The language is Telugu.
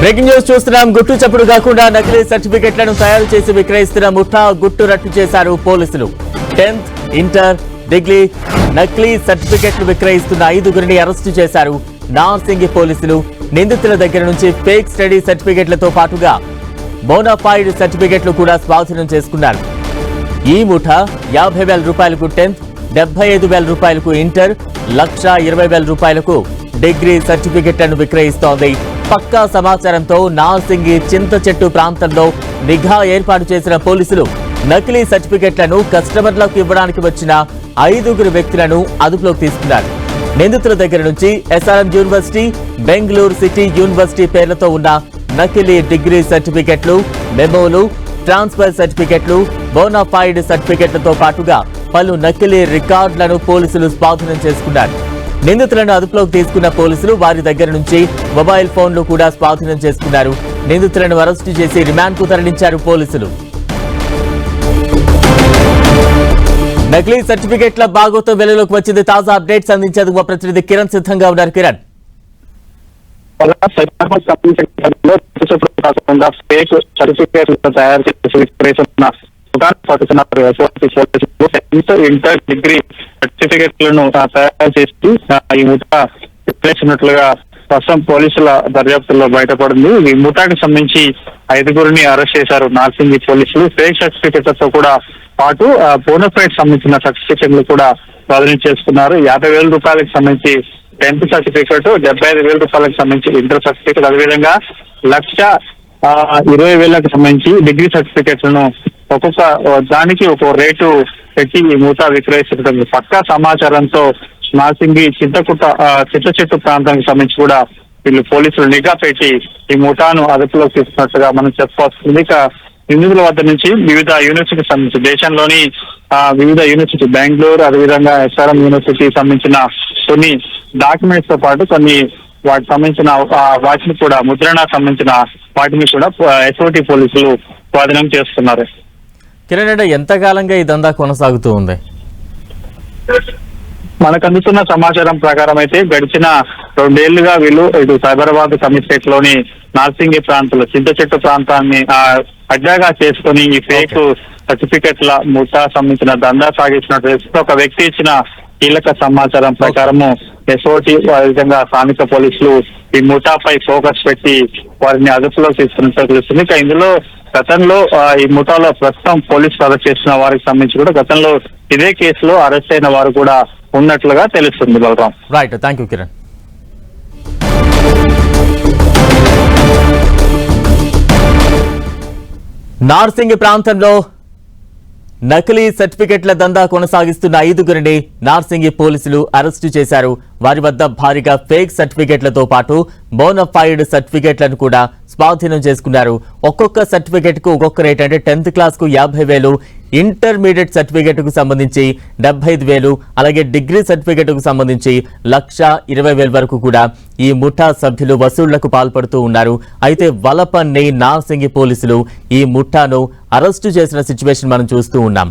బ్రేకింగ్ న్యూస్ చూస్తున్నాం. గుట్టు చప్పుడు కాకుండా నకిలీ సర్టిఫికెట్లను తయారు చేసి విక్రయిస్తున్న. ముఠా గుట్టు రట్టు చేశారు పోలీసులు. టెన్త్ ఇంటర్ డిగ్రీ నకిలీ సర్టిఫికెట్లు విక్రయిస్తున్న ఐదుగురిని అరెస్టు చేశారు నార్సింగి పోలీసులు. నిందితుల దగ్గర నుంచి ఫేక్ స్టడీ సర్టిఫికెట్లతో పాటుగా బోనాఫైడ్ సర్టిఫికెట్లు కూడా స్వాధీనం చేసుకున్నారు. ఈ ముఠా యాభై వేల రూపాయలకు టెన్త్ డెబ్బై ఐదు వేల రూపాయలకు ఇంటర్ లక్ష ఇరవై వేల రూపాయలకు డిగ్రీ సర్టిఫికెట్లను విక్రయిస్తోంది. పక్కా సమాచారంతో నార్సింగి చింత చెట్టు ప్రాంతంలో నిఘా ఏర్పాటు చేసిన పోలీసులు నకిలీ సర్టిఫికెట్లను కస్టమర్లకు ఇవ్వడానికి వచ్చిన ఐదుగురు వ్యక్తులను అదుపులోకి తీసుకున్నారు. నిందితుల దగ్గర నుంచి SRM university Bengaluru city university పేర్లతో ఉన్న నకిలీ డిగ్రీ సర్టిఫికెట్లు మెమోలు ట్రాన్స్ఫర్ సర్టిఫికెట్లు బోనాఫైడ్ సర్టిఫికెట్లతో పాటుగా పలు నకిలీ రికార్డులను పోలీసులు స్వాధీనం చేసుకున్నారు. నిందితులను అదుపులోకి తీసుకున్న పోలీసులు వారి దగ్గర నుంచి మొబైల్ ఫోన్లు కూడా స్వాధీనం చేసుకున్నారు. నిందితులను అరెస్టు చేసి రిమాండ్కు తరలించారు పోలీసులు. నకిలీ సర్టిఫికెట్ల బాగోతో వెలుగులోకి వచ్చింది తాజా అప్డేట్స్ అందించేందుకు మా ప్రతినిధి కిరణ్ సిద్ధంగా ఉన్నారు. కిరణ్. సర్టిఫికేట్ తయారు చేసి ఇంటర్ డిగ్రీ సర్టిఫికేట్లను లను తయారు చేసి ఈ ముఠా విక్రయిస్తున్నట్లుగా ప్రస్తుతం పోలీసుల దర్యాప్తులో బయటపడింది. ఈ ముఠాకి సంబంధించి ఐదుగురిని అరెస్ట్ చేశారు నార్సింగ్ పోలీసులు. ఫేక్ సర్టిఫికేట్లతో కూడా పాటు బోనఫైడ్ సంబంధించిన సర్టిఫికెట్లు కూడా స్వాధీనం చేసుకున్నారు. యాభై వేల రూపాయలకు సంబంధించి టెన్త్ సర్టిఫికేట్ డెబ్బై ఐదు వేల రూపాయలకు సంబంధించి ఇంటర్ సర్టిఫికెట్. అదేవిధంగా లక్ష ఇరవై వేలకు సంబంధించి డిగ్రీ సర్టిఫికెట్లను ఒక్కొక్క దానికి ఒక రేటు పెట్టి ఈ మూట విక్రయిస్తుంటుంది పక్కా సమాచారంతో నాసింగి చింతకుట్ట ఆ, చెట్టు ప్రాంతానికి సంబంధించి కూడా వీళ్ళు పోలీసులు నిఘా పెట్టి ఈ ముఠాను అదుపులోకి తీసుకున్నట్టుగా మనం చెప్పవస్తుంది ఇక నిందితుల వద్ద నుంచి వివిధ యూనివర్సిటీకి సంబంధించి దేశంలోని ఆ, వివిధ యూనివర్సిటీ బెంగళూరు అదేవిధంగా ఎస్ఆర్ఎం యూనివర్సిటీకి సంబంధించిన కొన్ని డాక్యుమెంట్స్తో పాటు కొన్ని వాటికి సంబంధించిన వాటిని కూడా ముద్రణ సంబంధించిన వాటిని కూడా ఎస్ఓటి పోలీసులు స్వాధీనం చేస్తున్నారు కిరణ్ అంటే ఎంతకాలంగా ఈ దందా కొనసాగుతూ ఉంది? మనకు అందుతున్న సమాచారం ప్రకారం అయితే గడిచిన రెండేళ్ళుగా వీళ్ళు ఇటు సైబరాబాద్ కమిషనరేట్లోని నార్సింగి ప్రాంతంలో చింత చెట్టు ప్రాంతాన్ని అడ్డాగా చేసుకుని ఈ ఫేక్ సర్టిఫికెట్ల ముఠా సంబంధించిన దందా సాగించినట్టు ఒక వ్యక్తి ఇచ్చిన కీలక సమాచారం ప్రకారము ఎస్ఓటి విధంగా స్థానిక పోలీసులు ఈ ముఠాపై ఫోకస్ పెట్టి వారిని అదుపులోకి తీసుకున్నట్టు తెలుస్తుంది. ఇక ఇందులో గతంలో ఈ ముఠాలో ప్రస్తుతం పోలీసులు అరెస్ట్ చేసిన వారికి సంబంధించి కూడా గతంలో ఇదే కేసులో అరెస్ట్ అయిన వారు కూడా ఉన్నట్లుగా తెలుస్తుంది Balram. Right thank you Kiran Narsingi ప్రాంతంలో నకిలీ సర్టిఫికెట్ల దందా కొనసాగిస్తున్న ఐదుగురిని నార్సింగి పోలీసులు అరెస్టు చేశారు. వారి వద్ద భారీగా ఫేక్ సర్టిఫికెట్లతో పాటు బోనఫైడ్ సర్టిఫికెట్లను కూడా స్వాధీనం చేసుకున్నారు. ఒక్కొక్క సర్టిఫికేట్కు ఒక్కొక్క రేట్ అంటే టెన్త్ క్లాస్కు యాభై వేలు ఇంటర్మీడియట్ సర్టిఫికేట్కు సంబంధించి డెబ్బై ఐదు వేలు అలాగే డిగ్రీ సర్టిఫికేట్కు సంబంధించి లక్ష ఇరవై వేల వరకు కూడా ఈ ముఠా సభ్యులు వసూళ్ళకు పాల్పడుతూ ఉన్నారు. అయితే వలపన్ని నార్సింగి పోలీసులు ఈ ముఠాను అరెస్టు చేసిన సిచ్యువేషన్ మనం చూస్తూ ఉన్నాం.